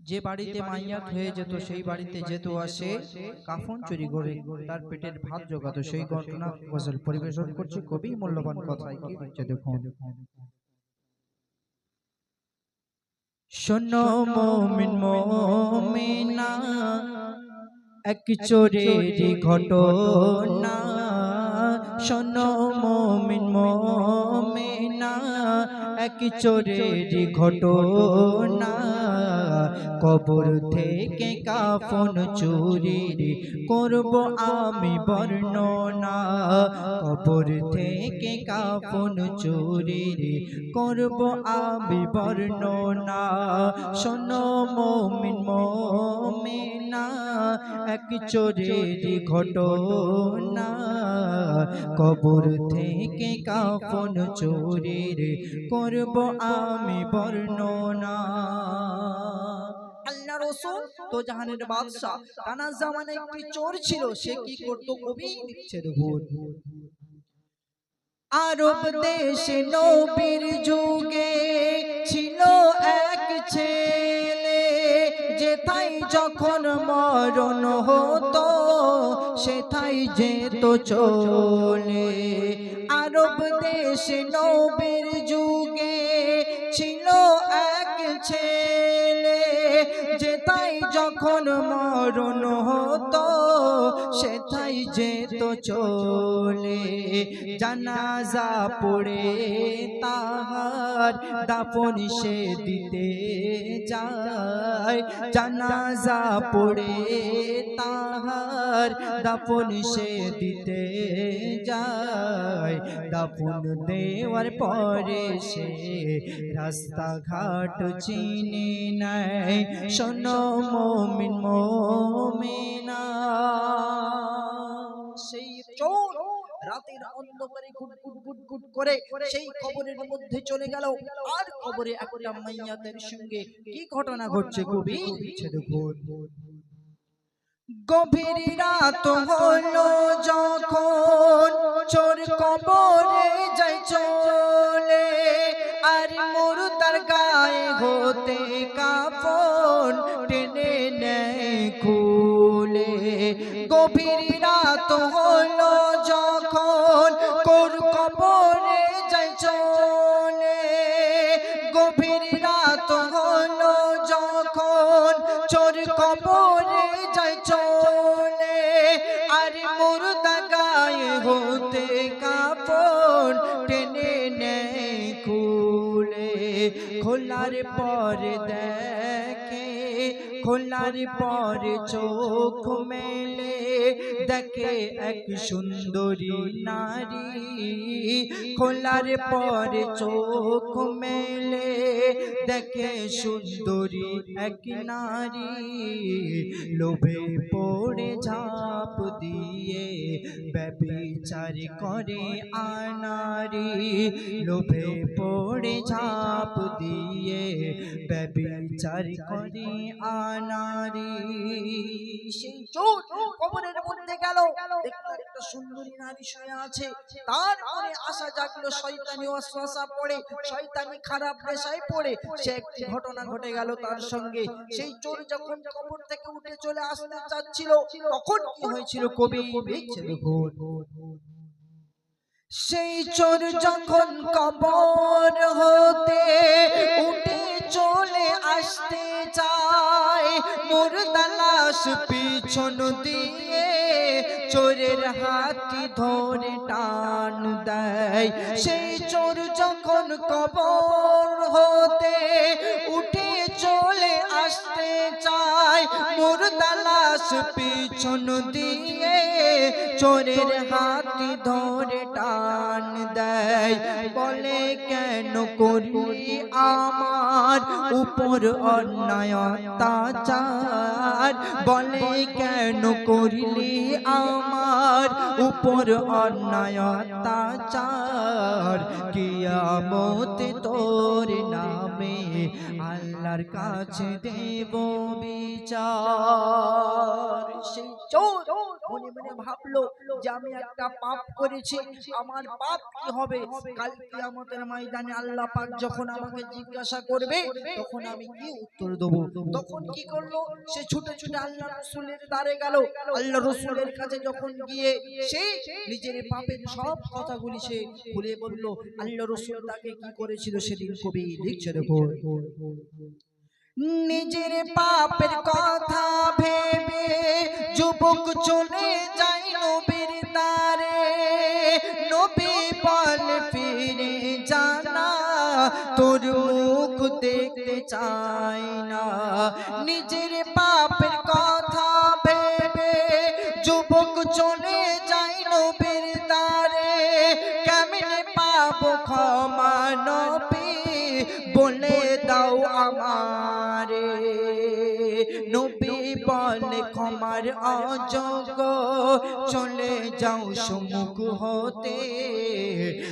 যে বাড়িতে মাইয়াত হয়ে যেত সেই বাড়িতে যেত আসে কাফন চুরি করে তার পেটের ভাত জোগাতো সেই ঘটনা গজল পরিবেশন করছে কবি মূল্যবান কথায় কি হচ্ছে দেখুন। শোনো মমিন মমিনা এক চোরের ঘটনা। শোনো মমিন মমিনা এক চোরের ঘটনা। কবর থেকে কাফন চুরি করব আমি বর্ণনা। কবর থেকে কাফন চুরি করব আমি বর্ণনা। শোনো মমিন মমিনা, এক চোরের ঘটনা। কবর থেকে কাফন চোরের করব আমি বর্ণনা। আল্লাহ রসুল, তো জাহানের বাদশাহ। টানা জামানে একটি চোর ছিল, সে কি করতো কবি? দেখুন আরব দেশে নবীর যুগে ছিল এক ছেলে যখন মরণ হতো সেথাই যেত চলে। আরব দেশে নবীর যুগে ছিল এক ছেলে যখন মরণ হতো সেথাই তো চলে, জানাজা পড়ে তাহার দাপন সে দিতে যায়। জানাজা পড়ে তাহার দাপন সে দিতে যায়। দাপন দেওয়ার পরে সে রাস্তাঘাট চিনে নেয়। শোনো মমিন মমিনা। সেই চোর রাতের অন্ধকারে গুট গুট গুট গুট করে সেই কবরের মধ্যে চলে গেল। আর কবরে একটা মাইয়াদের সঙ্গে কি ঘটনা ঘটছে কবি গভীর? রাত হলো যখন চোর কবরে যাই চলে। আর মোর তার গায়ে হতে কাপন টেনে নেয় খুলে। গভীর হলো যখন কোর কবরে যাই চলে, গভীর রাত হলো যখন চোর কবরে যাই চলে, আর মুর্দা গায়ে হতে কাপড় টেনে নেয় খুলে, খোলার পর দেখে, খোলার পর চোখ মেলে। দেখে এক সুন্দরী নারী খোলার পর চোখ মেলে দেখে সুন্দরী এক নারী লোভে পড়ে ঝাঁপ দিয়ে ব্যবিচার করে আনারি লোভে পড়ে ঝাঁপ দিয়ে ব্যবিচার করে আনারি। সেই চোর কবরের মধ্যে গেল। একটা সুন্দরী নারী শুয়ে আছে। তার মনে আশা জাগলো শয়তানি পড়ে শয়তানি খারাপ নেশায় পড়ে। সে একটি ঘটনা ঘটে গেল তার সঙ্গে। সেই চোর যখন কবর থেকে উঠে চলে আসতে চাচ্ছিল তখন কি হয়েছিল কবি? দেখুন। সেই চোর যখন কবর হতে উঠে চলে আসতে চায় মুর্দা লাশ পিছন দিয়ে চোরের হাতি ধরে টান দেয়। সেই চোর যখন কবর হতে উঠে চলে আসতে চায় মুর্দা লাশ পিছন দিয়ে চোরের হাতি ধরে টান দেয়। বলে, কেন করি আমার উপর অন্যায় অত্যাচার বলে, কেন করলি আমার উপর অন্যায় অত্যাচার কিয়ামত তোর নাম আমি আল্লাহর কাছে দেব বিচার। সেই চোর। মনে মনে ভাবলো যে আমি একটা পাপ করেছি, আমার পাপ কি হবে? ময়দানে আল্লাহ পাক যখন আমাকে জিজ্ঞাসা করবে, তখন আমি কি উত্তর দেব? তখন কি করল? সে ছুটে ছুটে আল্লাহ রসুলের দ্বারে গেল। আল্লাহ রসুলের কাছে যখন গিয়ে সে নিজের পাপের সব কথাগুলি সে খুলে বলল, আল্লাহ রসুল তাকে কি করেছিল সেদিন কবি লিখছে নিজের পাপের কথা ভেবে যুবক চলে যায় নবীর দ্বারে। নবী বল ফিরে জানা, তোর মুখ দেখতে চাই না। নিজের পাপের কথা ভেবে যুবক চলে ক্ষমার অযোগ্য। চলে যাও সম্মুখ হতে।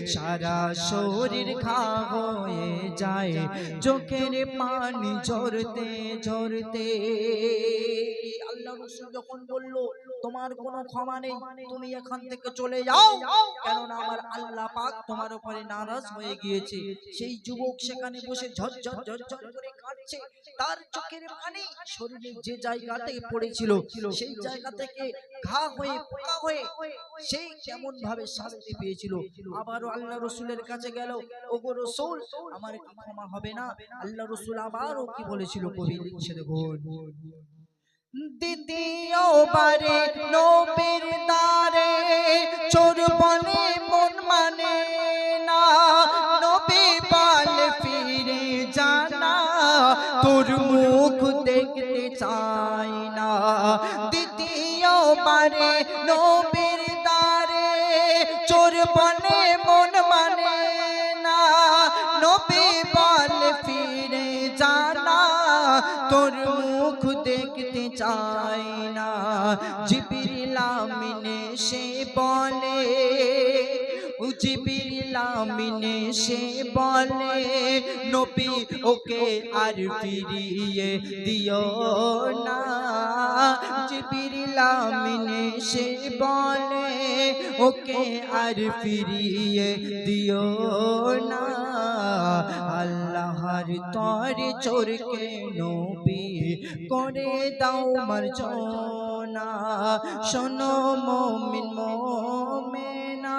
সারা শরীর খা হয়ে যায়। চোখের পানি ঝরতে ঝরতে। আল্লাহ রসুল যখন বলল তোমার কোনো ক্ষমা নেই তুমি এখান থেকে চলে যাও। কেননা আমার আল্লাহ পাক তোমার উপরে নারাজ হয়ে গিয়েছে। সেই যুবক সেখানে বসে ঝরঝর ঝরঝর করে কাঁদছে। তার চোখের পানি শরীরের যে জায়গাতে পড়েছিল সেই জায়গা থেকে ঘা হয়ে পোকা হয়ে সেই কেমন ভাবে শাস্তি পেয়েছিল। আবারও আল্লাহ রসুলের কাছে গেল ওগো রসুল আমার কি ক্ষমা হবে না? আল্লাহ রসুল আবারও কি বলেছিল? কবি লিখছে দেখুন দ্বিতীয় বারে নবীর দ্বারে চোর বলে মন মানে না। নবী বলে ফিরে জানা, তোর মুখ দেখতে চাই না। দ্বিতীয় বারে নবীর দেখতে চাই না জিবিরিলামিনে সে বলে জিবিরিলামিনে সে বলে নবী ওকে আর ফিরিয়ে দিও না। জিবিরিলামিনে সে বলে ওকে আর ফিরিয়ে দিও না। আল্লাহর তরে চোরকে নবী করে দাও মার্জনা শোনো মমিন মোমেনা।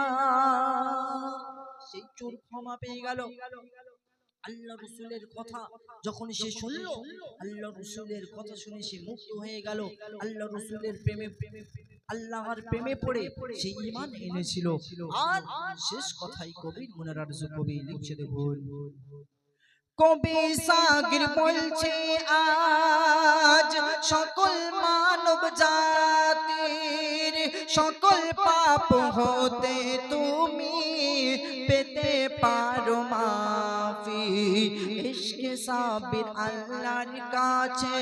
সেই চোর ক্ষমা পেয়ে গেল। আল্লাহ রসুলের কথা যখন সে শুনলো, আল্লাহ রসুলের কথা শুনে সে মুক্ত হয়ে গেল। আল্লাহ রসুলের প্রেমে, আল্লাহর প্রেমে পড়ে সে ইমান এনেছিল। আর শেষ কথাই কবির মনের কবি লিখছে দেখুন। কবি সাগর বলছে আজ সকল মানব জাতির সকল পাপ হতে তুমি পেতে পারো মাফি। ইশকে সাবির আল্লাহর কাছে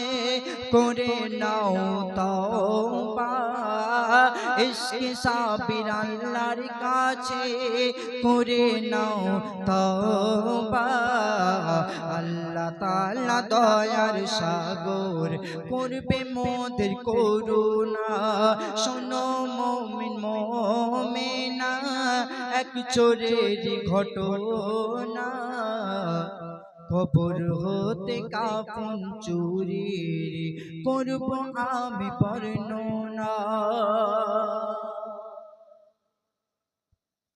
করে নাও তওবা। ইশকে সাবির আল্লাহর কাছে করে নাও তওবা। আল্লাহ তাআলা দয়ার সাগর করবে মোদের করুণা। শোনো মুমিন মুমিনা এক চোরের ঘটনা। কবর হতে কাপন চুরি করব আমি বর্ণনা।